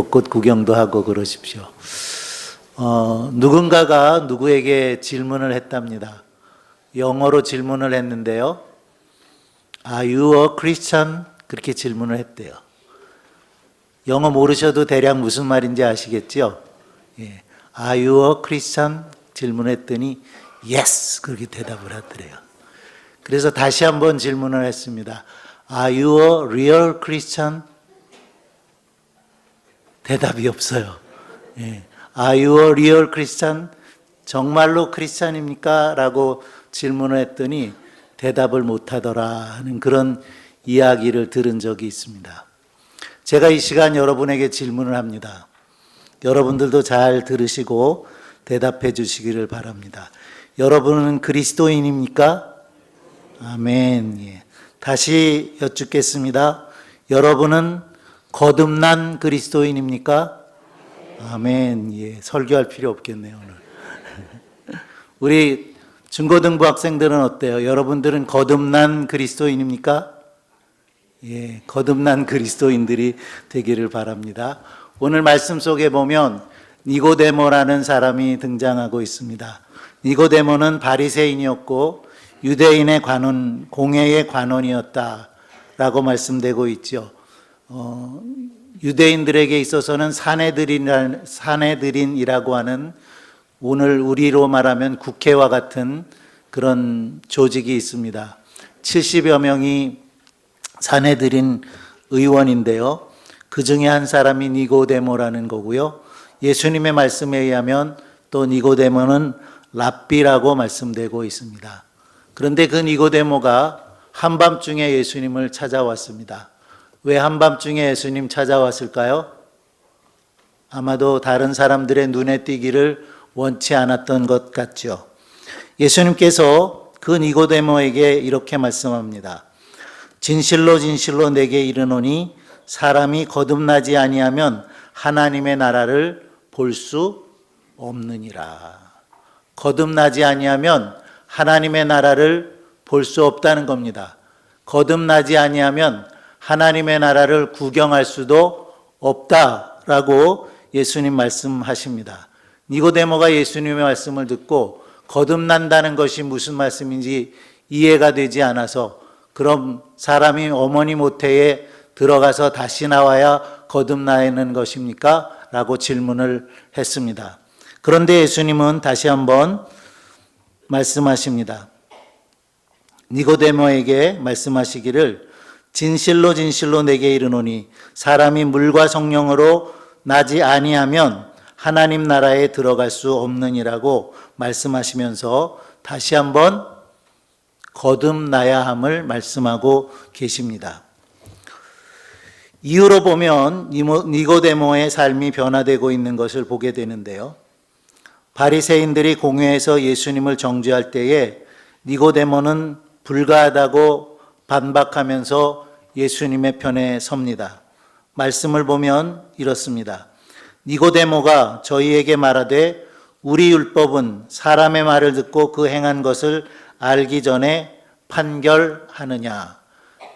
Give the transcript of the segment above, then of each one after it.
벚꽃 구경도 하고 그러십시오. 어, 누군가가 누구에게 질문을 했답니다. 영어로 질문을 했는데요. Are you a Christian? 그렇게 질문을 했대요. 영어 모르셔도 대략 무슨 말인지 아시겠죠? 예. Are you a Christian? 질문했더니 Yes! 그렇게 대답을 하더래요. 그래서 다시 한번 질문을 했습니다. Are you a real Christian? 대답이 없어요. 예. Are you a real Christian? 정말로 크리스찬입니까? 라고 질문을 했더니 대답을 못 하더라 하는 그런 이야기를 들은 적이 있습니다. 제가 이 시간 여러분에게 질문을 합니다. 여러분들도 잘 들으시고 대답해 주시기를 바랍니다. 여러분은 그리스도인입니까? 아멘. 예. 다시 여쭙겠습니다. 여러분은 거듭난 그리스도인입니까? 아멘. 예. 설교할 필요 없겠네요, 오늘. 우리 중고등부 학생들은 어때요? 여러분들은 거듭난 그리스도인입니까? 예, 거듭난 그리스도인들이 되기를 바랍니다. 오늘 말씀 속에 보면 니고데모라는 사람이 등장하고 있습니다. 니고데모는 바리새인이었고 유대인의 관원 공회의 관원이었다라고 말씀되고 있죠. 어, 유대인들에게 있어서는 사내들인 사내들인이라고 하는 오늘 우리로 말하면 국회와 같은 그런 조직이 있습니다. 70여 명이 사내들인 의원인데요. 그 중에 한 사람이 니고데모라는 거고요. 예수님의 말씀에 의하면 또 니고데모는 랍비라고 말씀되고 있습니다. 그런데 그 니고데모가 한밤중에 예수님을 찾아왔습니다. 왜 한밤중에 예수님 찾아왔을까요? 아마도 다른 사람들의 눈에 띄기를 원치 않았던 것 같죠. 예수님께서 그 니고데모에게 이렇게 말씀합니다. 진실로 진실로 내게 이르노니 사람이 거듭나지 아니하면 하나님의 나라를 볼 수 없느니라. 거듭나지 아니하면 하나님의 나라를 볼 수 없다는 겁니다. 거듭나지 아니하면 하나님의 나라를 구경할 수도 없다라고 예수님 말씀하십니다. 니고데모가 예수님의 말씀을 듣고 거듭난다는 것이 무슨 말씀인지 이해가 되지 않아서 그럼 사람이 어머니 모태에 들어가서 다시 나와야 거듭나는 것입니까? 라고 질문을 했습니다. 그런데 예수님은 다시 한번 말씀하십니다. 니고데모에게 말씀하시기를 진실로 진실로 내게 이르노니 사람이 물과 성령으로 나지 아니하면 하나님 나라에 들어갈 수 없느니라고 말씀하시면서 다시 한번 거듭나야 함을 말씀하고 계십니다. 이유로 보면 니고데모의 삶이 변화되고 있는 것을 보게 되는데요. 바리새인들이 공회에서 예수님을 정죄할 때에 니고데모는 불가하다고 반박하면서 예수님의 편에 섭니다. 말씀을 보면 이렇습니다. 니고데모가 저희에게 말하되 우리 율법은 사람의 말을 듣고 그 행한 것을 알기 전에 판결하느냐.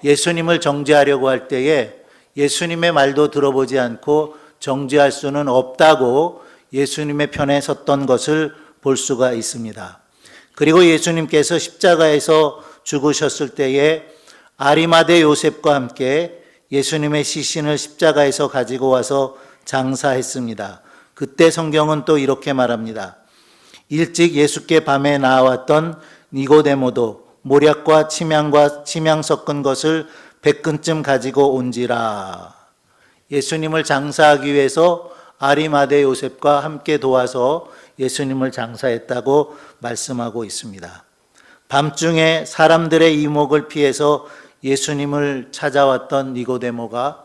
예수님을 정죄하려고 할 때에 예수님의 말도 들어보지 않고 정죄할 수는 없다고 예수님의 편에 섰던 것을 볼 수가 있습니다. 그리고 예수님께서 십자가에서 죽으셨을 때에 아리마대 요셉과 함께 예수님의 시신을 십자가에서 가지고 와서 장사했습니다. 그때 성경은 또 이렇게 말합니다. 일찍 예수께 밤에 나왔던 니고데모도 모략과 침향과 침향 섞은 것을 백근쯤 가지고 온지라. 예수님을 장사하기 위해서 아리마대 요셉과 함께 도와서 예수님을 장사했다고 말씀하고 있습니다. 밤중에 사람들의 이목을 피해서 예수님을 찾아왔던 니고데모가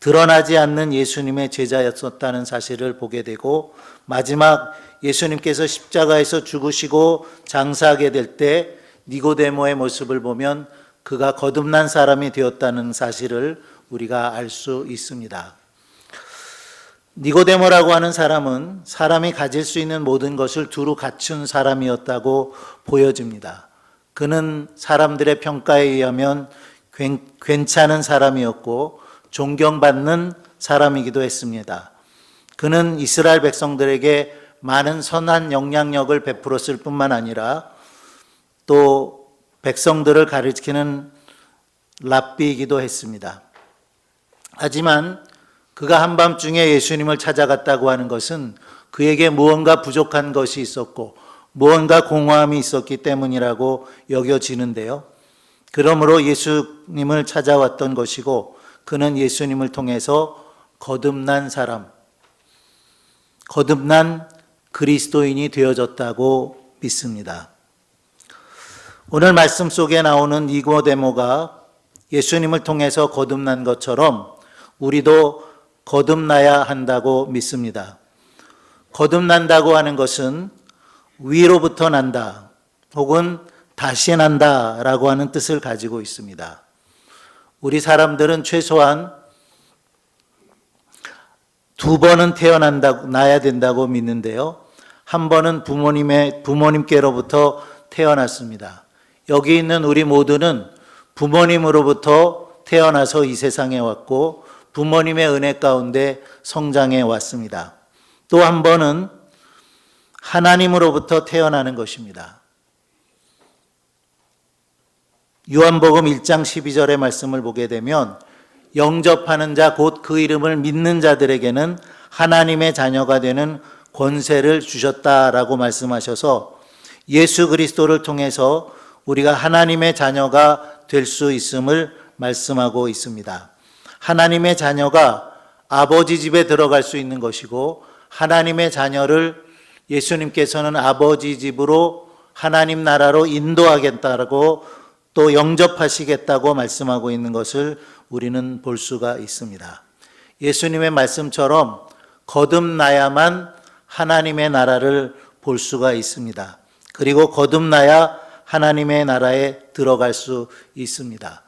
드러나지 않는 예수님의 제자였었다는 사실을 보게 되고 마지막 예수님께서 십자가에서 죽으시고 장사하게 될 때 니고데모의 모습을 보면 그가 거듭난 사람이 되었다는 사실을 우리가 알 수 있습니다. 니고데모라고 하는 사람은 사람이 가질 수 있는 모든 것을 두루 갖춘 사람이었다고 보여집니다. 그는 사람들의 평가에 의하면 괜찮은 사람이었고 존경받는 사람이기도 했습니다. 그는 이스라엘 백성들에게 많은 선한 영향력을 베풀었을 뿐만 아니라 또 백성들을 가르치는 랍비이기도 했습니다. 하지만 그가 한밤중에 예수님을 찾아갔다고 하는 것은 그에게 무언가 부족한 것이 있었고 무언가 공허함이 있었기 때문이라고 여겨지는데요. 그러므로 예수님을 찾아왔던 것이고 그는 예수님을 통해서 거듭난 사람, 거듭난 그리스도인이 되어졌다고 믿습니다. 오늘 말씀 속에 나오는 니고데모가 예수님을 통해서 거듭난 것처럼 우리도 거듭나야 한다고 믿습니다. 거듭난다고 하는 것은 위로부터 난다 혹은 다시 난다 라고 하는 뜻을 가지고 있습니다. 우리 사람들은 최소한 두 번은 태어난다고 나야 된다고 믿는데요. 한 번은 부모님의 부모님께로부터 태어났습니다. 여기 있는 우리 모두는 부모님으로부터 태어나서 이 세상에 왔고 부모님의 은혜 가운데 성장해 왔습니다. 또 한 번은 하나님으로부터 태어나는 것입니다. 요한복음 1장 12절의 말씀을 보게 되면 영접하는 자 곧 그 이름을 믿는 자들에게는 하나님의 자녀가 되는 권세를 주셨다라고 말씀하셔서 예수 그리스도를 통해서 우리가 하나님의 자녀가 될 수 있음을 말씀하고 있습니다. 하나님의 자녀가 아버지 집에 들어갈 수 있는 것이고 하나님의 자녀를 예수님께서는 아버지 집으로 하나님 나라로 인도하겠다고 또 영접하시겠다고 말씀하고 있는 것을 우리는 볼 수가 있습니다. 예수님의 말씀처럼 거듭나야만 하나님의 나라를 볼 수가 있습니다. 그리고 거듭나야 하나님의 나라에 들어갈 수 있습니다.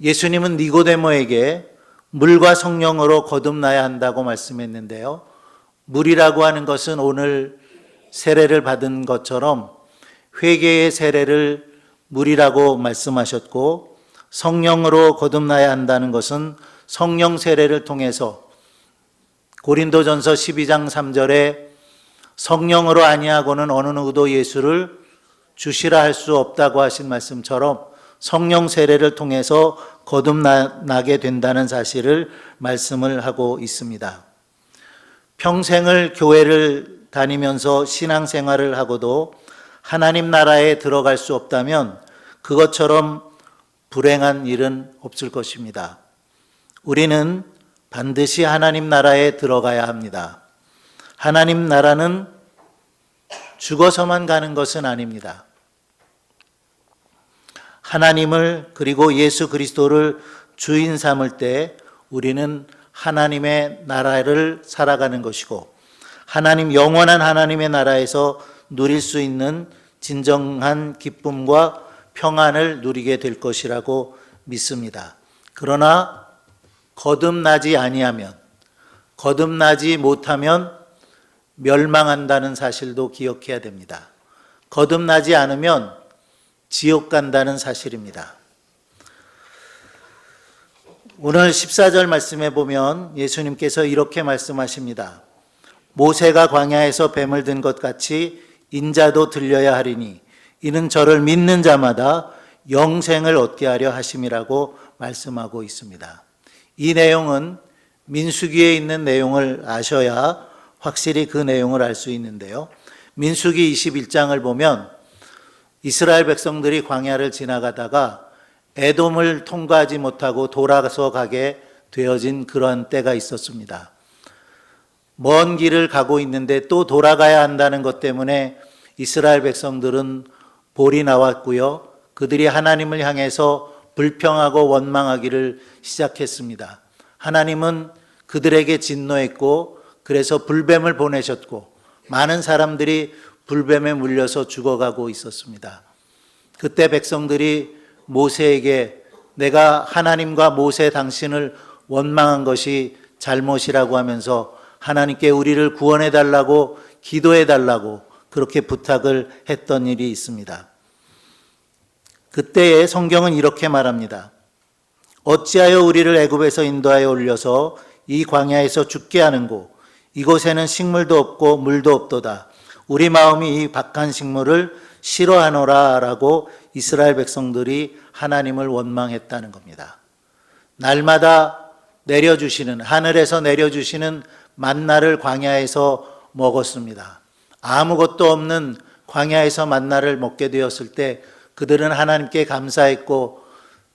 예수님은 니고데모에게 물과 성령으로 거듭나야 한다고 말씀했는데요. 물이라고 하는 것은 오늘 세례를 받은 것처럼 회개의 세례를 물이라고 말씀하셨고 성령으로 거듭나야 한다는 것은 성령 세례를 통해서 고린도전서 12장 3절에 성령으로 아니하고는 어느 누구도 예수를 주시라 할 수 없다고 하신 말씀처럼 성령 세례를 통해서 거듭나게 된다는 사실을 말씀을 하고 있습니다. 평생을 교회를 다니면서 신앙생활을 하고도 하나님 나라에 들어갈 수 없다면 그것처럼 불행한 일은 없을 것입니다. 우리는 반드시 하나님 나라에 들어가야 합니다. 하나님 나라는 죽어서만 가는 것은 아닙니다. 하나님을 그리고 예수 그리스도를 주인 삼을 때 우리는 하나님의 나라를 살아가는 것이고 하나님 영원한 하나님의 나라에서 누릴 수 있는 진정한 기쁨과 평안을 누리게 될 것이라고 믿습니다. 그러나 거듭나지 아니하면 거듭나지 못하면 멸망한다는 사실도 기억해야 됩니다. 거듭나지 않으면 지옥 간다는 사실입니다. 오늘 14절 말씀에 보면 예수님께서 이렇게 말씀하십니다. 모세가 광야에서 뱀을 든 것 같이 인자도 들려야 하리니 이는 저를 믿는 자마다 영생을 얻게 하려 하심이라고 말씀하고 있습니다. 이 내용은 민수기에 있는 내용을 아셔야 확실히 그 내용을 알 수 있는데요. 민수기 21장을 보면 이스라엘 백성들이 광야를 지나가다가 에돔을 통과하지 못하고 돌아서 가게 되어진 그런 때가 있었습니다. 먼 길을 가고 있는데 또 돌아가야 한다는 것 때문에 이스라엘 백성들은 볼이 나왔고요. 그들이 하나님을 향해서 불평하고 원망하기를 시작했습니다. 하나님은 그들에게 진노했고 그래서 불뱀을 보내셨고 많은 사람들이 불뱀에 물려서 죽어가고 있었습니다. 그때 백성들이 모세에게 내가 하나님과 모세 당신을 원망한 것이 잘못이라고 하면서 하나님께 우리를 구원해 달라고 기도해 달라고 그렇게 부탁을 했던 일이 있습니다. 그때의 성경은 이렇게 말합니다. 어찌하여 우리를 애굽에서 인도하여 올려서 이 광야에서 죽게 하는고 이곳에는 식물도 없고 물도 없도다. 우리 마음이 이 박한 식물을 싫어하노라라고 이스라엘 백성들이 하나님을 원망했다는 겁니다. 날마다 내려주시는 하늘에서 내려주시는 만나를 광야에서 먹었습니다. 아무것도 없는 광야에서 만나를 먹게 되었을 때 그들은 하나님께 감사했고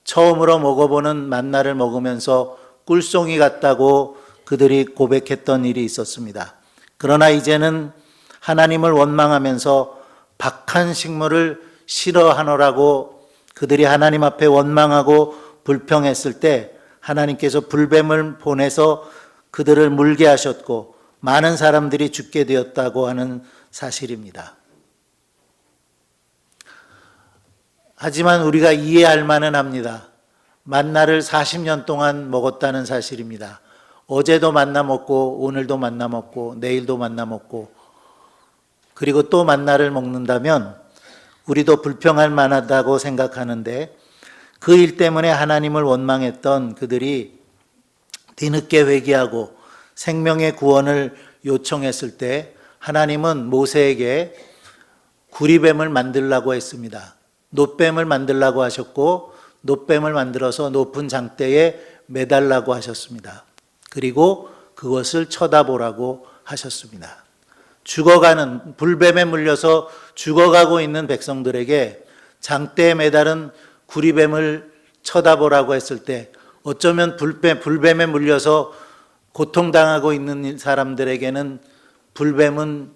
처음으로 먹어보는 만나를 먹으면서 꿀송이 같다고 그들이 고백했던 일이 있었습니다. 그러나 이제는 하나님을 원망하면서 박한 식물을 싫어하노라고 그들이 하나님 앞에 원망하고 불평했을 때 하나님께서 불뱀을 보내서 그들을 물게 하셨고 많은 사람들이 죽게 되었다고 하는 사실입니다. 하지만 우리가 이해할 만은 합니다. 만나를 40년 동안 먹었다는 사실입니다. 어제도 만나 먹고 오늘도 만나 먹고 내일도 만나 먹고 그리고 또 만나를 먹는다면 우리도 불평할 만하다고 생각하는데 그 일 때문에 하나님을 원망했던 그들이 뒤늦게 회개하고 생명의 구원을 요청했을 때 하나님은 모세에게 구리뱀을 만들라고 했습니다. 노뱀을 만들라고 하셨고 노뱀을 만들어서 높은 장대에 매달라고 하셨습니다. 그리고 그것을 쳐다보라고 하셨습니다. 죽어가는 불뱀에 물려서 죽어가고 있는 백성들에게 장대에 매달은 구리뱀을 쳐다보라고 했을 때 어쩌면 불뱀, 불뱀에 물려서 고통당하고 있는 사람들에게는 불뱀은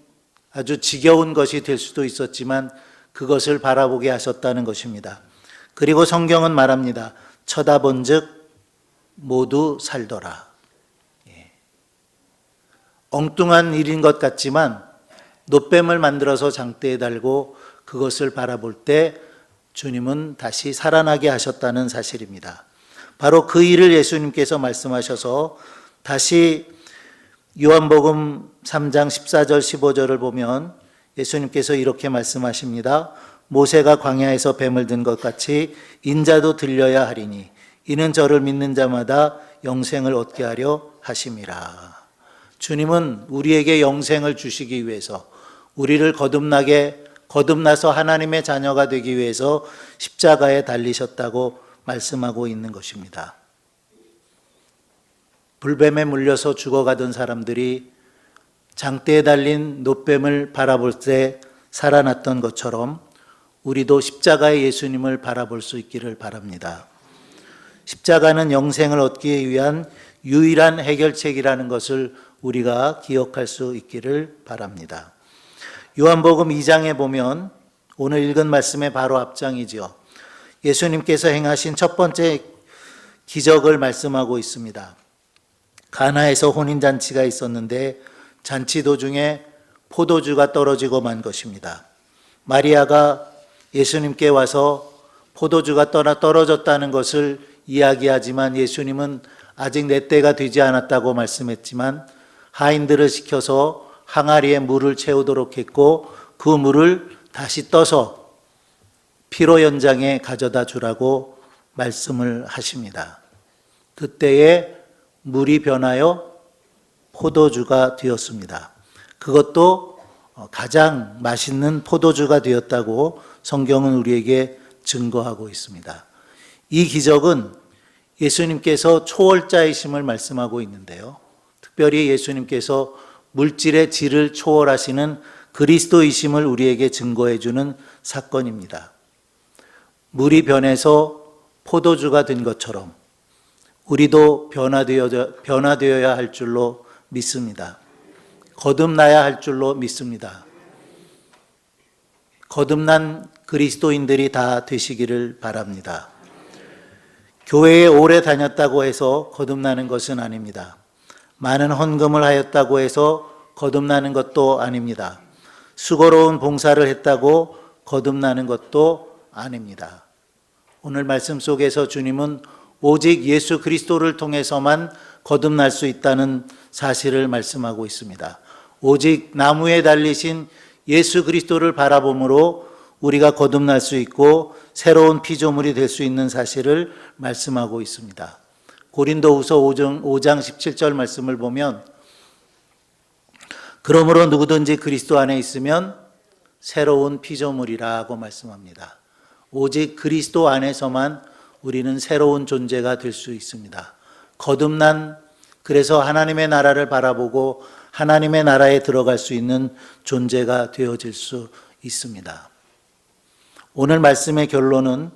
아주 지겨운 것이 될 수도 있었지만 그것을 바라보게 하셨다는 것입니다. 그리고 성경은 말합니다. 쳐다본 즉 모두 살더라. 예. 엉뚱한 일인 것 같지만 노뱀을 만들어서 장대에 달고 그것을 바라볼 때 주님은 다시 살아나게 하셨다는 사실입니다. 바로 그 일을 예수님께서 말씀하셔서 다시 요한복음 3장 14절 15절을 보면 예수님께서 이렇게 말씀하십니다. 모세가 광야에서 뱀을 든 것 같이 인자도 들려야 하리니 이는 저를 믿는 자마다 영생을 얻게 하려 하심이라. 주님은 우리에게 영생을 주시기 위해서 우리를 거듭나게 거듭나서 하나님의 자녀가 되기 위해서 십자가에 달리셨다고 말씀하고 있는 것입니다. 불뱀에 물려서 죽어가던 사람들이 장대에 달린 노뱀을 바라볼 때 살아났던 것처럼 우리도 십자가의 예수님을 바라볼 수 있기를 바랍니다. 십자가는 영생을 얻기 위한 유일한 해결책이라는 것을 우리가 기억할 수 있기를 바랍니다. 요한복음 2장에 보면 오늘 읽은 말씀의 바로 앞장이지요. 예수님께서 행하신 첫 번째 기적을 말씀하고 있습니다. 가나에서 혼인잔치가 있었는데 잔치 도중에 포도주가 떨어지고 만 것입니다. 마리아가 예수님께 와서 포도주가 떠나 떨어졌다는 것을 이야기하지만 예수님은 아직 내 때가 되지 않았다고 말씀했지만 하인들을 시켜서 항아리에 물을 채우도록 했고 그 물을 다시 떠서 피로 연장에 가져다 주라고 말씀을 하십니다. 그때에 물이 변하여 포도주가 되었습니다. 그것도 가장 맛있는 포도주가 되었다고 성경은 우리에게 증거하고 있습니다. 이 기적은 예수님께서 초월자이심을 말씀하고 있는데요. 특별히 예수님께서 물질의 질을 초월하시는 그리스도이심을 우리에게 증거해 주는 사건입니다. 물이 변해서 포도주가 된 것처럼 우리도 변화되어, 변화되어야 할 줄로 믿습니다. 거듭나야 할 줄로 믿습니다. 거듭난 그리스도인들이 다 되시기를 바랍니다. 교회에 오래 다녔다고 해서 거듭나는 것은 아닙니다. 많은 헌금을 하였다고 해서 거듭나는 것도 아닙니다. 수고로운 봉사를 했다고 거듭나는 것도 아닙니다. 오늘 말씀 속에서 주님은 오직 예수 그리스도를 통해서만 거듭날 수 있다는 사실을 말씀하고 있습니다. 오직 나무에 달리신 예수 그리스도를 바라봄으로 우리가 거듭날 수 있고 새로운 피조물이 될 수 있는 사실을 말씀하고 있습니다. 고린도후서 5장, 5장 17절 말씀을 보면 그러므로 누구든지 그리스도 안에 있으면 새로운 피조물이라고 말씀합니다. 오직 그리스도 안에서만 우리는 새로운 존재가 될 수 있습니다. 거듭난 그래서 하나님의 나라를 바라보고 하나님의 나라에 들어갈 수 있는 존재가 되어질 수 있습니다. 오늘 말씀의 결론은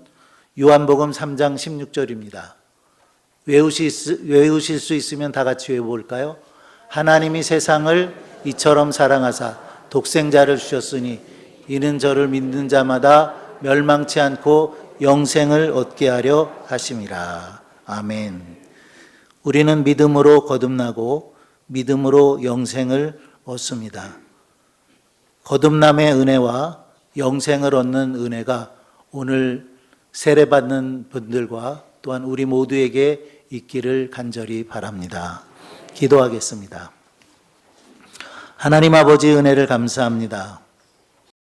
요한복음 3장 16절입니다. 외우실, 수- 있으면 다 같이 외워볼까요? 하나님이 세상을 이처럼 사랑하사 독생자를 주셨으니 이는 저를 믿는 자마다 멸망치 않고 영생을 얻게 하려 하심이라. 아멘. 우리는 믿음으로 거듭나고 믿음으로 영생을 얻습니다. 거듭남의 은혜와 영생을 얻는 은혜가 오늘 세례받는 분들과 또한 우리 모두에게 있기를 간절히 바랍니다. 기도하겠습니다. 하나님 아버지 은혜를 감사합니다.